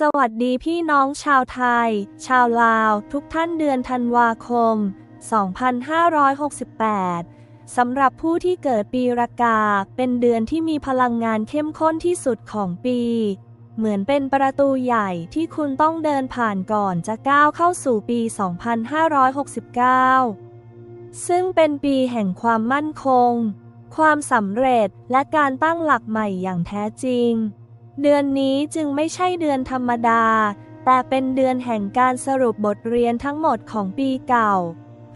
สวัสดีพี่น้องชาวไทย ชาวลาว ทุกท่านเดือนธันวาคม 2568 สำหรับผู้ที่เกิดปีรากา เป็นเดือนที่มีพลังงานเข้มข้นที่สุดของปี เหมือนเป็นประตูใหญ่ที่คุณต้องเดินผ่านก่อนจะก้าวเข้าสู่ปี 2569 ซึ่งเป็นปีแห่งความมั่นคง ความสำเร็จและการตั้งหลักใหม่อย่างแท้จริง เดือนนี้จึงไม่ใช่เดือนธรรมดา แต่เป็นเดือนแห่งการสรุปบทเรียนทั้งหมดของปีเก่า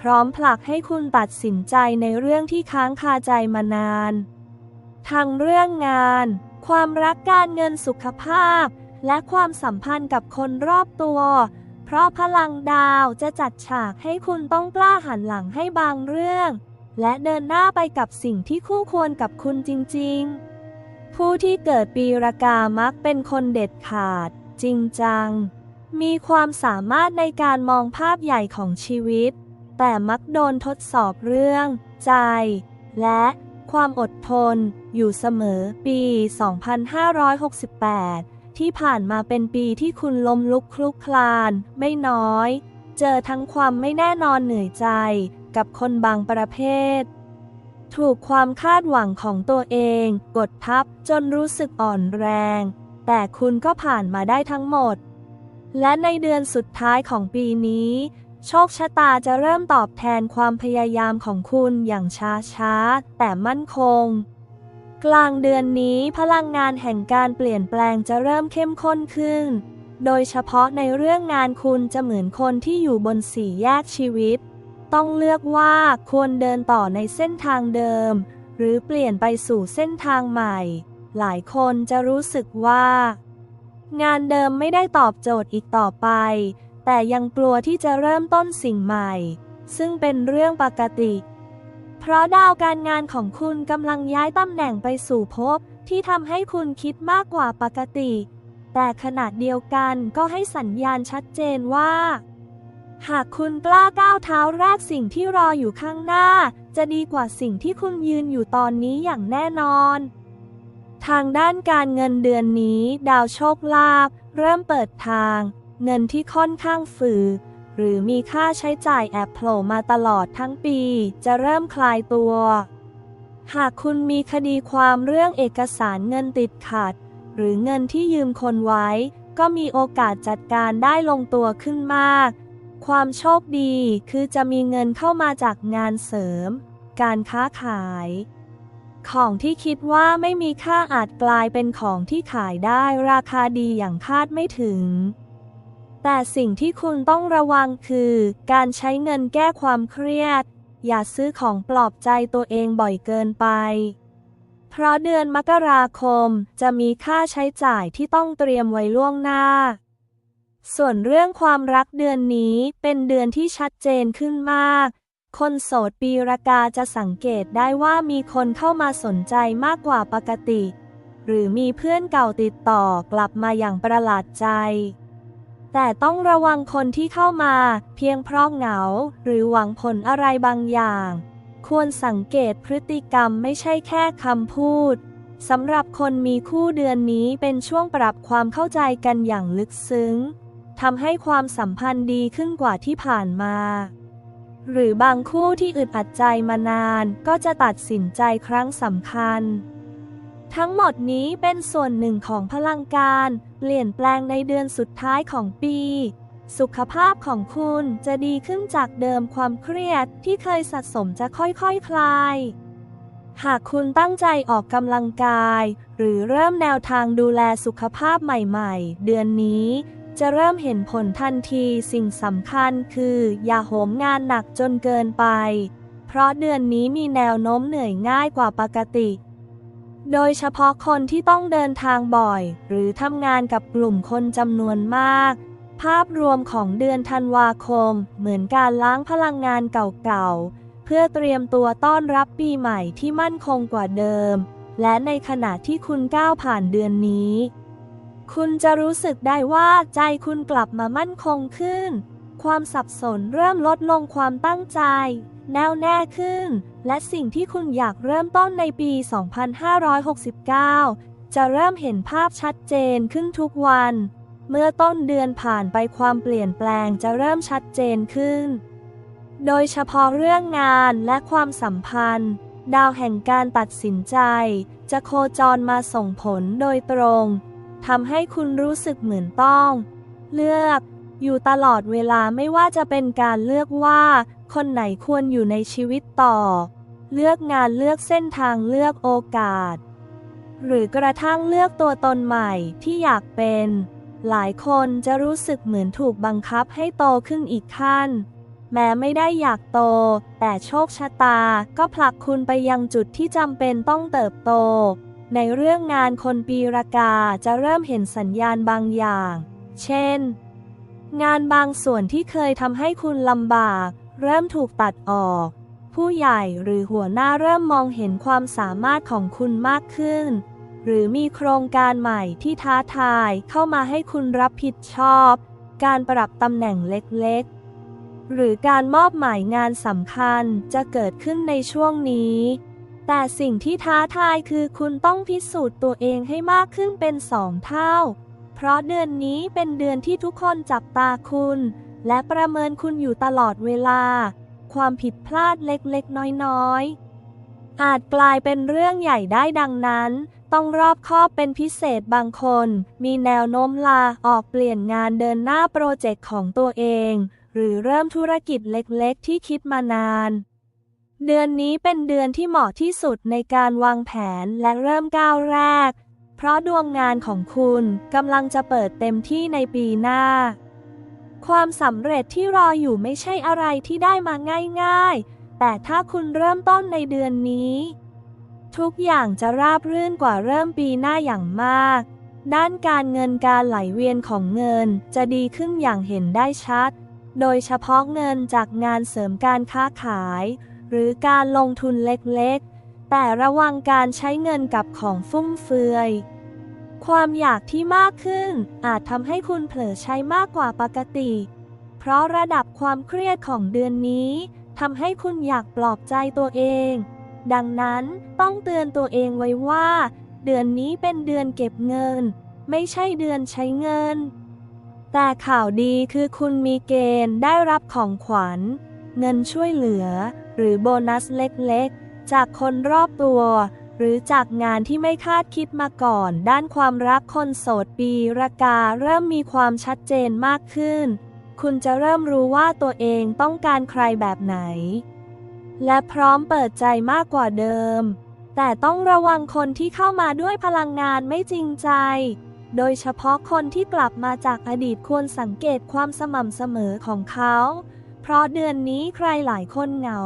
พร้อมผลักให้คุณตัดสินใจในเรื่องที่ค้างคาใจมานาน ทั้งเรื่องงาน ความรักการเงินสุขภาพ และความสัมพันธ์กับคนรอบตัว เพราะพลังดาวจะจัดฉากให้คุณต้องกล้าหันหลังให้บางเรื่อง และเดินหน้าไปกับสิ่งที่คู่ควรกับคุณจริง ๆ ผู้ที่เกิดปีรากามักเป็นคนเด็ดขาด จริงจัง มีความสามารถในการมองภาพใหญ่ของชีวิต แต่มักโดนทดสอบเรื่อง ใจ และความอดทน อยู่เสมอปี 2568 ที่ผ่านมาเป็นปีที่คุณล้มลุกคลุกคลาน ไม่น้อย เจอทั้งความไม่แน่นอนเหนื่อยใจ กับคนบางประเภท ถูกความคาดหวังของตัวเอง กดทับจนรู้สึกอ่อนแรง แต่คุณก็ผ่านมาได้ทั้งหมด และในเดือนสุดท้ายของปีนี้ โชคชะตาจะเริ่มตอบแทนความพยายามของคุณอย่างช้าๆ แต่มั่นคง กลางเดือนนี้พลังงานแห่งการเปลี่ยนแปลงจะเริ่มเข้มข้นขึ้น โดยเฉพาะในเรื่องงานคุณจะเหมือนคนที่อยู่บนสี่แยกชีวิต ต้องเลือกว่าควรเดินต่อในเส้นทางเดิม หรือเปลี่ยนไปสู่เส้นทางใหม่ หลายคนจะรู้สึกว่า งานเดิมไม่ได้ตอบโจทย์อีกต่อไป แต่ยังกลัวที่จะเริ่มต้นสิ่งใหม่ ซึ่งเป็นเรื่องปกติ เพราะดาวการงานของคุณกำลังย้ายตำแหน่งไปสู่ภพที่ทำให้คุณคิดมากกว่าปกติ แต่ขณะเดียวกันก็ให้สัญญาณชัดเจนว่า หากคุณกล้าก้าวเท้าแรกสิ่งที่รออยู่ข้างหน้า จะดีกว่าสิ่งที่คุณยืนอยู่ตอนนี้อย่างแน่นอน ทางด้านการเงินเดือนนี้ ดาวโชคลาภเริ่มเปิดทาง เงินที่ค่อนข้างฝืดหรือมีค่าใช้จ่ายแอบโผล่มาตลอดทั้งปี จะเริ่มคลายตัว หากคุณมีคดีความเรื่องเอกสารเงินติดขัด หรือเงินที่ยืมคนไว้ ก็มีโอกาสจัดการได้ลงตัวขึ้นมาก ความโชคดีคือจะมีเงินเข้ามาจากงานเสริม การค้าขาย ของที่คิดว่าไม่มีค่าอาจกลายเป็นของที่ขายได้ราคาดีอย่างคาดไม่ถึง แต่สิ่งที่คุณต้องระวังคือ การใช้เงินแก้ความเครียด อย่าซื้อของปลอบใจตัวเองบ่อยเกินไป เพราะเดือนมกราคมจะมีค่าใช้จ่ายที่ต้องเตรียมไว้ล่วงหน้า ส่วนเรื่องความรักเดือนนี้เป็นเดือนที่ชัดเจนขึ้นมาก คนโสดปีรากาจะสังเกตได้ว่ามีคนเข้ามาสนใจมากกว่าปกติ หรือมีเพื่อนเก่าติดต่อกลับมาอย่างประหลาดใจ แต่ต้องระวังคนที่เข้ามาเพียงเพราะเหงา หรือหวังผลอะไรบางอย่าง ควรสังเกตพฤติกรรมไม่ใช่แค่คำพูดสำหรับคนมีคู่เดือนนี้เป็นช่วงปรับความเข้าใจกันอย่างลึกซึ้ง ทำให้ความสัมพันธ์ดีขึ้นกว่าที่ผ่านมา หรือบางคู่ที่อึดอัดใจมานานก็จะตัดสินใจครั้งสำคัญ ทั้งหมดนี้เป็นส่วนหนึ่งของพลังการเปลี่ยนแปลงในเดือนสุดท้ายของปี สุขภาพของคุณจะดีขึ้นจากเดิมความเครียดที่เคยสะสมจะค่อยๆคคลายหากคุณตั้งใจออกกำลังกาย หรือเริ่มแนวทางดูแลสุขภาพใหม่ ๆ เดือนนี้ จะเริ่มเห็นผลทันทีสิ่งสำคัญคือ อย่าโหมงานหนักจนเกินไป เพราะเดือนนี้มีแนวโน้มเหนื่อยง่ายกว่าปกติ โดยเฉพาะคนที่ต้องเดินทางบ่อย หรือทำงานกับกลุ่มคนจำนวนมาก ภาพรวมของเดือนธันวาคม เหมือนการล้างพลังงานเก่าๆ เพื่อเตรียมตัวต้อนรับปีใหม่ที่มั่นคงกว่าเดิม และในขณะที่คุณก้าวผ่านเดือนนี้ คุณจะรู้สึกได้ว่าใจคุณกลับมามั่นคงขึ้น ความสับสนเริ่มลดลงความตั้งใจ แน่วแน่ขึ้น และสิ่งที่คุณอยากเริ่มต้นในปี 2569 จะเริ่มเห็นภาพชัดเจนขึ้นทุกวัน เมื่อต้นเดือนผ่านไปความเปลี่ยนแปลงจะเริ่มชัดเจนขึ้น โดยเฉพาะเรื่องงานและความสัมพันธ์ ดาวแห่งการตัดสินใจ จะโคจรมาส่งผลโดยตรง ทำให้คุณรู้สึกเหมือนต้อง เลือก อยู่ตลอดเวลาไม่ว่าจะเป็นการเลือกว่า คนไหนควรอยู่ในชีวิตต่อ เลือกงานเลือกเส้นทางเลือกโอกาส หรือกระทั่งเลือกตัวตนใหม่ที่อยากเป็น หลายคนจะรู้สึกเหมือนถูกบังคับให้โตขึ้นอีกขั้น แม้ไม่ได้อยากโต แต่โชคชะตาก็ผลักคุณไปยังจุดที่จำเป็นต้องเติบโต ในเรื่องงานคนปีรากาจะเริ่มเห็นสัญญาณบางอย่าง เช่น งานบางส่วนที่เคยทำให้คุณลำบาก เริ่มถูกตัดออก ผู้ใหญ่หรือหัวหน้าเริ่มมองเห็นความสามารถของคุณมากขึ้น หรือมีโครงการใหม่ที่ท้าทายเข้ามาให้คุณรับผิดชอบ การปรับตำแหน่งเล็กๆ หรือการมอบหมายงานสำคัญจะเกิดขึ้นในช่วงนี้ แต่สิ่งที่ท้าทายคือคุณต้องพิสูจน์ตัวเองให้มากขึ้นเป็นสองเท่า เพราะเดือนนี้เป็นเดือนที่ทุกคนจับตาคุณ และประเมินคุณอยู่ตลอดเวลา ความผิดพลาดเล็กๆ น้อยๆ อาจกลายเป็นเรื่องใหญ่ได้ดังนั้น ต้องรอบคอบเป็นพิเศษบางคน มีแนวโน้มลาออกเปลี่ยนงานเดินหน้าโปรเจกต์ของตัวเอง หรือเริ่มธุรกิจเล็กๆ ที่คิดมานาน เดือนนี้เป็นเดือนที่เหมาะที่สุดในการวางแผนและเริ่มก้าวแรก เพราะดวงงานของคุณกำลังจะเปิดเต็มที่ในปีหน้า ความสำเร็จที่รออยู่ไม่ใช่อะไรที่ได้มาง่ายๆ แต่ถ้าคุณเริ่มต้นในเดือนนี้ ทุกอย่างจะราบรื่นกว่าเริ่มปีหน้าอย่างมาก ด้านการเงินการไหลเวียนของเงินจะดีขึ้นอย่างเห็นได้ชัด โดยเฉพาะเงินจากงานเสริมการค้าขาย หรือการลงทุนเล็กๆ แต่ระวังการใช้เงินกับของฟุ่มเฟือย ความอยากที่มากขึ้น อาจทำให้คุณเผลอใช้มากกว่าปกติ เพราะระดับความเครียดของเดือนนี้ทำให้คุณอยากปลอบใจตัวเอง ดังนั้นต้องเตือนตัวเองไว้ว่า เดือนนี้เป็นเดือนเก็บเงิน ไม่ใช่เดือนใช้เงิน แต่ข่าวดีคือคุณมีเกณฑ์ได้รับของขวัญ เงินช่วยเหลือ หรือโบนัสเล็กๆ จากคนรอบตัว หรือจากงานที่ไม่คาดคิดมาก่อน ด้านความรักคนโสดปีรากาเริ่มมีความชัดเจนมากขึ้น คุณจะเริ่มรู้ว่าตัวเองต้องการใครแบบไหน และพร้อมเปิดใจมากกว่าเดิม แต่ต้องระวังคนที่เข้ามาด้วยพลังงานไม่จริงใจโดยเฉพาะคนที่กลับมาจากอดีตควรสังเกตความสม่ำเสมอของเขา เพราะเดือนนี้ใครหลายคนเหงา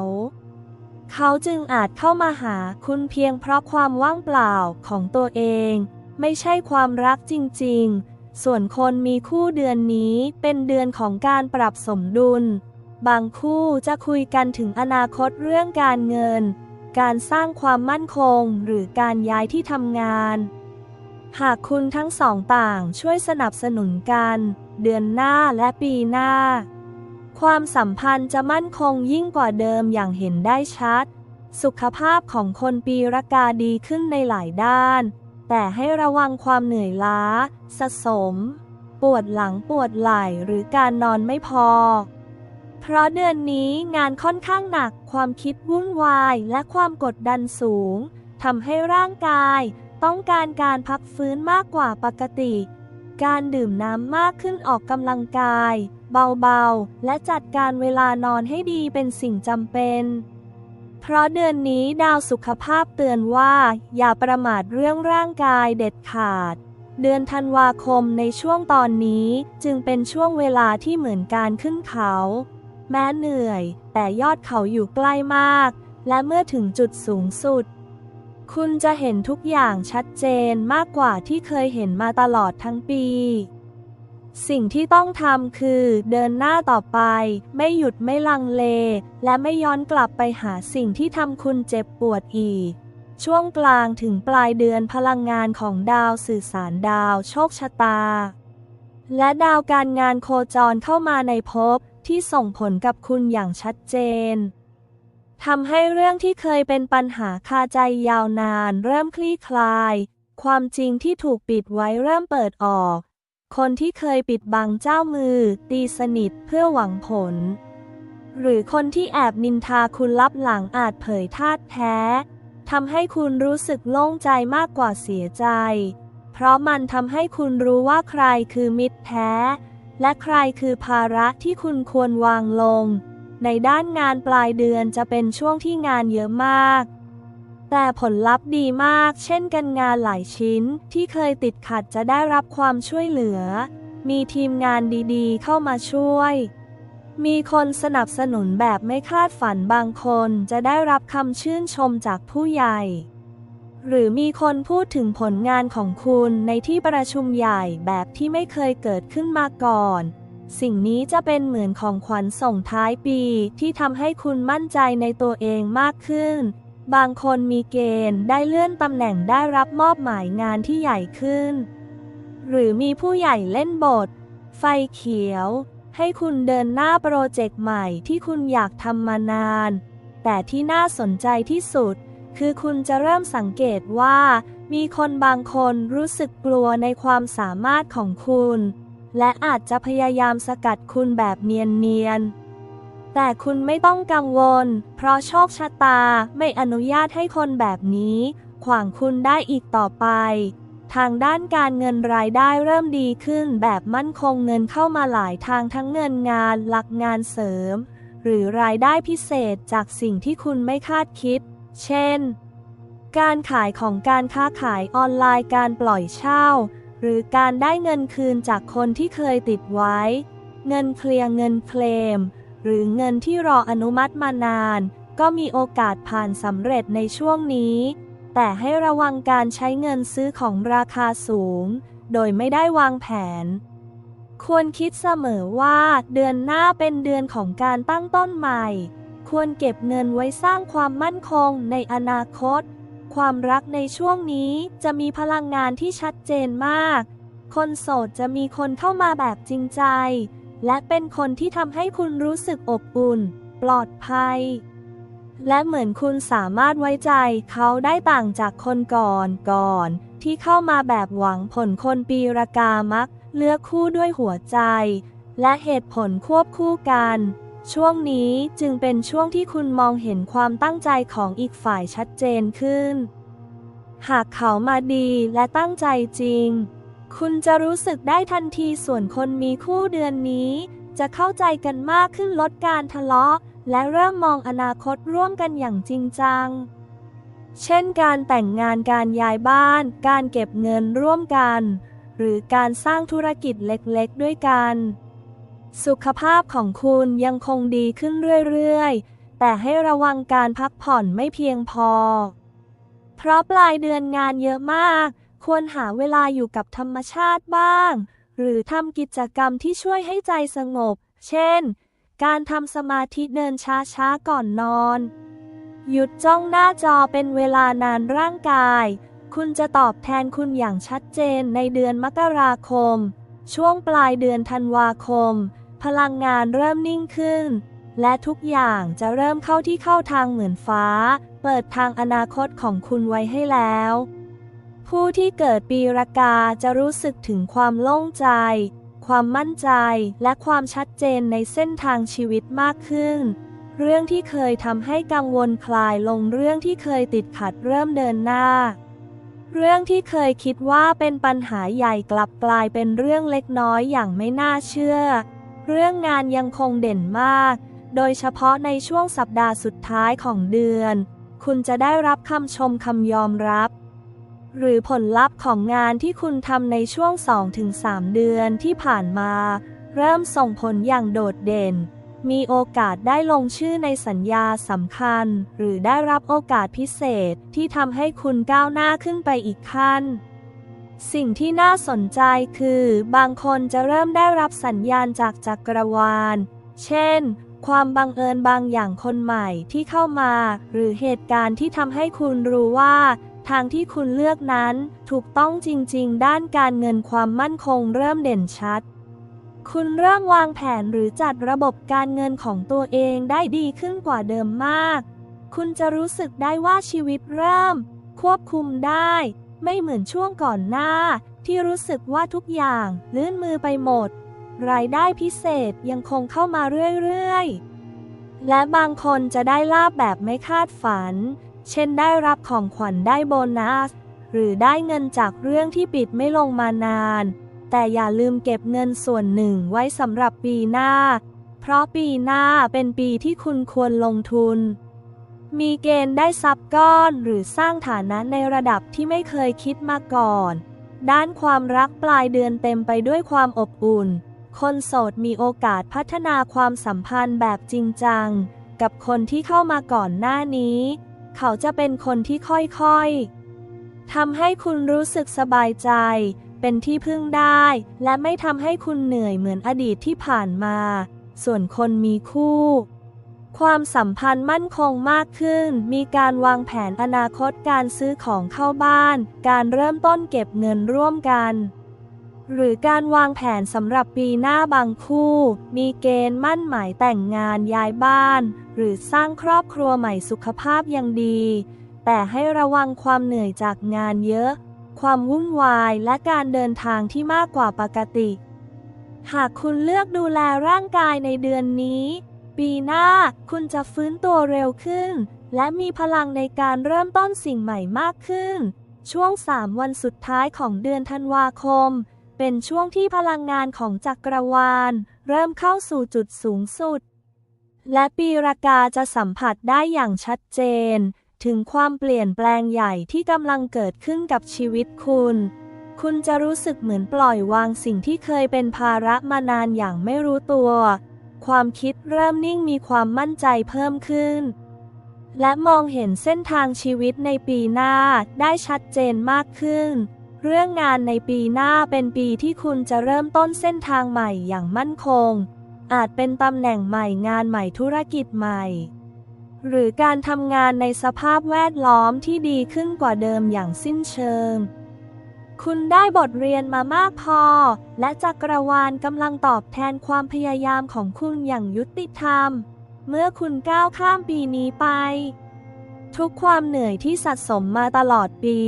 เขาจึงอาจเข้ามาหาคุณเพียงเพราะความว่างเปล่าของตัวเอง ไม่ใช่ความรักจริง ๆ ส่วนคนมีคู่เดือนนี้เป็นเดือนของการปรับสมดุล บางคู่จะคุยกันถึงอนาคตเรื่องการเงิน การสร้างความมั่นคงหรือการย้ายที่ทำงานหากคุณทั้งสองต่างช่วยสนับสนุนกัน เดือนหน้าและปีหน้า ความสัมพันธ์จะมั่นคงยิ่งกว่าเดิมอย่างเห็นได้ชัด สุขภาพของคนปีรากาดีขึ้นในหลายด้าน แต่ให้ระวังความเหนื่อยล้า สะสม ปวดหลังปวดไหล่หรือการนอนไม่พอ เพราะเดือนนี้งานค่อนข้างหนัก ความคิดวุ่นวายและความกดดันสูงทำให้ร่างกาย ต้องการการพักฟื้นมากกว่าปกติ การดื่มน้ำมากขึ้นออกกำลังกาย เบาๆ และจัดการเวลานอนให้ดีเป็นสิ่งจำเป็น เพราะเดือนนี้ดาวสุขภาพเตือนว่า อย่าประมาทเรื่องร่างกายเด็ดขาด เดือนธันวาคมในช่วงตอนนี้จึงเป็นช่วงเวลาที่เหมือนการขึ้นเขา แม้เหนื่อย แต่ยอดเขาอยู่ใกล้มาก และเมื่อถึงจุดสูงสุดคุณจะเห็นทุกอย่างชัดเจนมากกว่าที่เคยเห็นมาตลอดทั้งปี สิ่งที่ต้องทำคือเดินหน้าต่อไป ไม่หยุดไม่ลังเล และไม่ย้อนกลับไปหาสิ่งที่ทำคุณเจ็บปวดอีก ช่วงกลางถึงปลายเดือนพลังงานของดาวสื่อสารดาวโชคชะตา และดาวการงานโคจรเข้ามาในภพที่ส่งผลกับคุณอย่างชัดเจนทำให้เรื่องที่เคยเป็นปัญหาคาใจยาวนาน เริ่มคลี่คลาย ความจริงที่ถูกปิดไว้เริ่มเปิดออก คนที่เคยปิดบังเจ้ามือ ตีสนิทเพื่อหวังผล หรือคนที่แอบนินทาคุณลับหลังอาจเผยท่าตแท้ทำให้คุณรู้สึกโล่งใจมากกว่าเสียใจ เพราะมันทำให้คุณรู้ว่าใครคือมิตรแท้ และใครคือภาระที่คุณควรวางลง ในด้านงานปลายเดือนจะเป็นช่วงที่งานเยอะมาก แต่ผลลัพธ์ดีมาก เช่นกันงานหลายชิ้นที่เคยติดขัดจะได้รับความช่วยเหลือ มีทีมงานดีๆ เข้ามาช่วย มีคนสนับสนุนแบบไม่คาดฝันบางคนจะได้รับคำชื่นชมจากผู้ใหญ่ หรือมีคนพูดถึงผลงานของคุณในที่ประชุมใหญ่แบบที่ไม่เคยเกิดขึ้นมาก่อน สิ่งนี้จะเป็นเหมือนของขวัญส่งท้ายปีที่ทำให้คุณมั่นใจในตัวเองมากขึ้น บางคนมีเกณฑ์ได้เลื่อนตำแหน่งได้รับมอบหมายงานที่ใหญ่ขึ้น หรือมีผู้ใหญ่เล่นบท ไฟเขียว ให้คุณเดินหน้าโปรเจกต์ใหม่ที่คุณอยากทำมานาน แต่ที่น่าสนใจที่สุด คือคุณจะเริ่มสังเกตว่า มีคนบางคนรู้สึกกลัวในความสามารถของคุณ และอาจจะพยายามสกัดคุณแบบเนียนๆ แต่คุณไม่ต้องกังวล เพราะโชคชะตาไม่อนุญาตให้คนแบบนี้ ขวางคุณได้อีกต่อไป ทางด้านการเงินรายได้เริ่มดีขึ้นแบบมั่นคงเงินเข้ามาหลายทางทั้งเงินงานหลักงานเสริม หรือรายได้พิเศษจากสิ่งที่คุณไม่คาดคิด เช่น การขายของการค้าขายออนไลน์การปล่อยเช่า หรือการได้เงินคืนจากคนที่เคยติดไว้ เงินเคลียร์เงินเคลม หรือเงินที่รออนุมัติมานาน ก็มีโอกาสผ่านสำเร็จในช่วงนี้ แต่ให้ระวังการใช้เงินซื้อของราคาสูง โดยไม่ได้วางแผน ควรคิดเสมอว่าเดือนหน้าเป็นเดือนของการตั้งต้นใหม่ ควรเก็บเงินไว้สร้างความมั่นคงในอนาคต ความรักในช่วงนี้จะมีพลังงานที่ชัดเจนมาก คนโสดจะมีคนเข้ามาแบบจริงใจ และเป็นคนที่ทำให้คุณรู้สึกอบอุ่น ปลอดภัย และเหมือนคุณสามารถไว้ใจเขาได้ต่างจากคนก่อนก่อน ที่เข้ามาแบบหวังผลคนปีรากามัก เลือกคู่ด้วยหัวใจ และเหตุผลควบคู่กัน ช่วงนี้จึงเป็นช่วงที่คุณมองเห็นความตั้งใจของอีกฝ่ายชัดเจนขึ้น หากเขามาดีและตั้งใจจริง คุณจะรู้สึกได้ทันทีส่วนคนมีคู่เดือนนี้ จะเข้าใจกันมากขึ้นลดการทะเลาะ และเริ่มมองอนาคตร่วมกันอย่างจริงจัง เช่นการแต่งงานการย้ายบ้าน การเก็บเงินร่วมกัน หรือการสร้างธุรกิจเล็กๆ ด้วยกัน สุขภาพของคุณยังคงดีขึ้นเรื่อยๆ แต่ให้ระวังการพักผ่อนไม่เพียงพอ เพราะปลายเดือนงานเยอะมาก ควรหาเวลาอยู่กับธรรมชาติบ้าง หรือทำกิจกรรมที่ช่วยให้ใจสงบ เช่น การทำสมาธิเดินช้าๆก่อนนอน หยุดจ้องหน้าจอเป็นเวลานานร่างกาย คุณจะตอบแทนคุณอย่างชัดเจนในเดือนมกราคม ช่วงปลายเดือนธันวาคม พลังงานเริ่มนิ่งขึ้น และทุกอย่างจะเริ่มเข้าที่เข้าทางเหมือนฟ้า เปิดทางอนาคตของคุณไว้ให้แล้ว ผู้ที่เกิดปีรากาจะรู้สึกถึงความโล่งใจ ความมั่นใจ และความชัดเจนในเส้นทางชีวิตมากขึ้น เรื่องที่เคยทำให้กังวลคลายลงเรื่องที่เคยติดขัดเริ่มเดินหน้า เรื่องที่เคยคิดว่าเป็นปัญหาใหญ่กลับกลายเป็นเรื่องเล็กน้อยอย่างไม่น่าเชื่อ เรื่องงานยังคงเด่นมาก โดยเฉพาะในช่วงสัปดาห์สุดท้ายของเดือน คุณจะได้รับคำชมคำยอมรับ หรือผลลัพธ์ของงานที่คุณทำในช่วง 2-3 เดือนที่ผ่านมา เริ่มส่งผลอย่างโดดเด่น มีโอกาสได้ลงชื่อในสัญญาสำคัญ หรือได้รับโอกาสพิเศษที่ทำให้คุณก้าวหน้าขึ้นไปอีกขั้น สิ่งที่น่าสนใจคือ บางคนจะเริ่มได้รับสัญญาณจากจักรวาล เช่นความบังเอิญบางอย่างคนใหม่ที่เข้ามา หรือเหตุการณ์ที่ทำให้คุณรู้ว่า ทางที่คุณเลือกนั้นถูกต้องจริง ๆ ด้านการเงินความมั่นคงเริ่มเด่นชัด คุณเริ่มวางแผนหรือจัดระบบการเงินของตัวเองได้ดีขึ้นกว่าเดิมมาก คุณจะรู้สึกได้ว่าชีวิตเริ่ม ควบคุมได้ ไม่เหมือนช่วงก่อนหน้า ที่รู้สึกว่าทุกอย่างลื่นมือไปหมด รายได้พิเศษยังคงเข้ามาเรื่อย ๆ และบางคนจะได้ลาบแบบไม่คาดฝัน เช่นได้รับของขวัญได้โบนัส หรือได้เงินจากเรื่องที่ปิดไม่ลงมานาน แต่อย่าลืมเก็บเงินส่วนหนึ่งไว้สำหรับปีหน้า เพราะปีหน้าเป็นปีที่คุณควรลงทุน มีเกณฑ์ได้ทรัพย์ก้อนหรือสร้างฐานะในระดับที่ไม่เคยคิดมาก่อน ด้านความรักปลายเดือนเต็มไปด้วยความอบอุ่น คนโสดมีโอกาสพัฒนาความสัมพันธ์แบบจริงจัง กับคนที่เข้ามาก่อนหน้านี้ เขาจะเป็นคนที่ค่อยๆทำให้คุณรู้สึกสบายใจ เป็นที่พึ่งได้ และไม่ทำให้คุณเหนื่อยเหมือนอดีตที่ผ่านมา ส่วนคนมีคู่ ความสัมพันธ์มั่นคงมากขึ้น มีการวางแผนอนาคตการซื้อของเข้าบ้าน การเริ่มต้นเก็บเงินร่วมกัน หรือการวางแผนสำหรับปีหน้าบางคู่ มีเกณฑ์มั่นหมายแต่งงานย้ายบ้าน หรือสร้างครอบครัวใหม่สุขภาพยังดี แต่ให้ระวังความเหนื่อยจากงานเยอะ ความวุ่นวายและการเดินทางที่มากกว่าปกติ หากคุณเลือกดูแลร่างกายในเดือนนี้ ปีหน้าคุณจะฟื้นตัวเร็วขึ้น และมีพลังในการเริ่มต้นสิ่งใหม่มากขึ้น ช่วง 3 วันสุดท้ายของเดือนธันวาคม เป็นช่วงที่พลังงานของจักรวาล เริ่มเข้าสู่จุดสูงสุด และปีรากาจะสัมผัสได้อย่างชัดเจน ถึงความเปลี่ยนแปลงใหญ่ที่กำลังเกิดขึ้นกับชีวิตคุณ คุณจะรู้สึกเหมือนปล่อยวางสิ่งที่เคยเป็นภาระมานานอย่างไม่รู้ตัว ความคิดเริ่มนิ่งมีความมั่นใจเพิ่มขึ้น และมองเห็นเส้นทางชีวิตในปีหน้าได้ชัดเจนมากขึ้น เรื่องงานในปีหน้าเป็นปีที่คุณจะเริ่มต้นเส้นทางใหม่อย่างมั่นคง อาจเป็นตำแหน่งใหม่งานใหม่ธุรกิจใหม่ หรือการทำงานในสภาพแวดล้อมที่ดีขึ้นกว่าเดิมอย่างสิ้นเชิง คุณได้บทเรียนมามากพอ และจักรวาลกำลังตอบแทนความพยายามของคุณอย่างยุติธรรม เมื่อคุณก้าวข้ามปีนี้ไป ทุกความเหนื่อยที่สะสมมาตลอดปี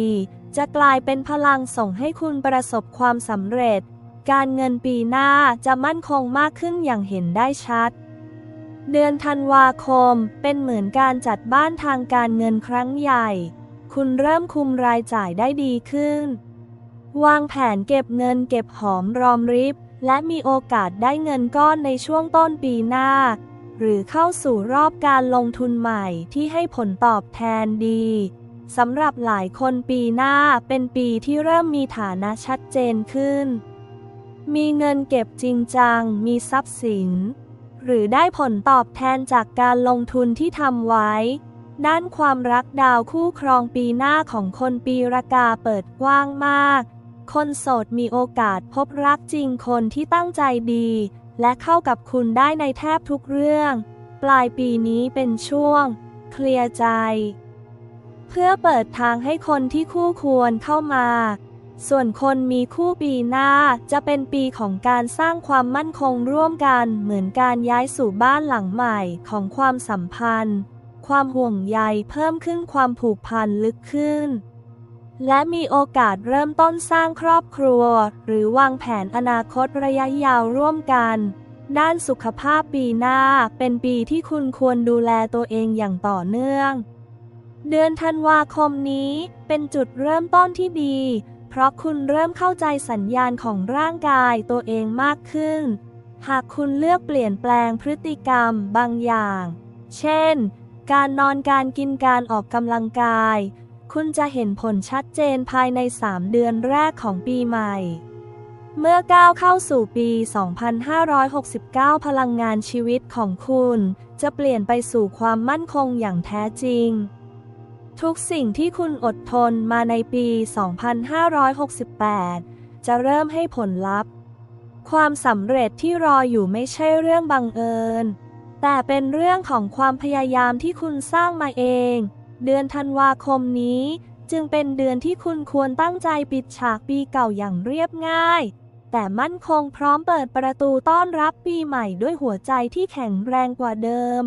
จะกลายเป็นพลังส่งให้คุณประสบความสำเร็จ การเงินปีหน้าจะมั่นคงมากขึ้นอย่างเห็นได้ชัด เดือนธันวาคมเป็นเหมือนการจัดบ้านทางการเงินครั้งใหญ่ คุณเริ่มคุมรายจ่ายได้ดีขึ้น วางแผนเก็บเงินเก็บหอมรอมริบ และมีโอกาสได้เงินก้อนในช่วงต้นปีหน้า หรือเข้าสู่รอบการลงทุนใหม่ที่ให้ผลตอบแทนดี สำหรับหลายคนปีหน้าเป็นปีที่เริ่มมีฐานะชัดเจนขึ้น มีเงินเก็บจริงจัง มีทรัพย์สิน หรือได้ผลตอบแทนจากการลงทุนที่ทำไว้ ด้านความรักดาวคู่ครองปีหน้าของคนปีรากาเปิดกว้างมาก คนโสดมีโอกาสพบรักจริงคนที่ตั้งใจดี และเข้ากับคุณได้ในแทบทุกเรื่อง ปลายปีนี้เป็นช่วง เคลียร์ใจ เพื่อเปิดทางให้คนที่คู่ควรเข้ามา ส่วนคนมีคู่ปีหน้าจะเป็นปีของการสร้างความมั่นคงร่วมกัน เหมือนการย้ายสู่บ้านหลังใหม่ของความสัมพันธ์ ความห่วงใยเพิ่มขึ้นความผูกพันลึกขึ้น และมีโอกาสเริ่มต้นสร้างครอบครัว หรือวางแผนอนาคตระยะยาวร่วมกันด้านสุขภาพปีหน้าเป็นปีที่คุณควรดูแลตัวเองอย่างต่อเนื่อง เดือนธันวาคมนี้เป็นจุดเริ่มต้นที่ดี เพราะคุณเริ่มเข้าใจสัญญาณของร่างกายตัวเองมากขึ้น หากคุณเลือกเปลี่ยนแปลงพฤติกรรมบางอย่าง เช่น การนอนการกินการออกกำลังกาย คุณจะเห็นผลชัดเจนภายใน 3 เดือนแรกของปีใหม่ เมื่อก้าวเข้าสู่ปี 2569 พลังงานชีวิตของคุณ จะเปลี่ยนไปสู่ความมั่นคงอย่างแท้จริง ทุกสิ่งที่คุณอดทนมาในปี 2568 จะเริ่มให้ผลลัพธ์ ความสำเร็จที่รออยู่ไม่ใช่เรื่องบังเอิญ แต่เป็นเรื่องของความพยายามที่คุณสร้างมาเอง เดือนธันวาคมนี้ จึงเป็นเดือนที่คุณควรตั้งใจปิดฉากปีเก่าอย่างเรียบง่าย แต่มั่นคงพร้อมเปิดประตูต้อนรับปีใหม่ด้วยหัวใจที่แข็งแรงกว่าเดิม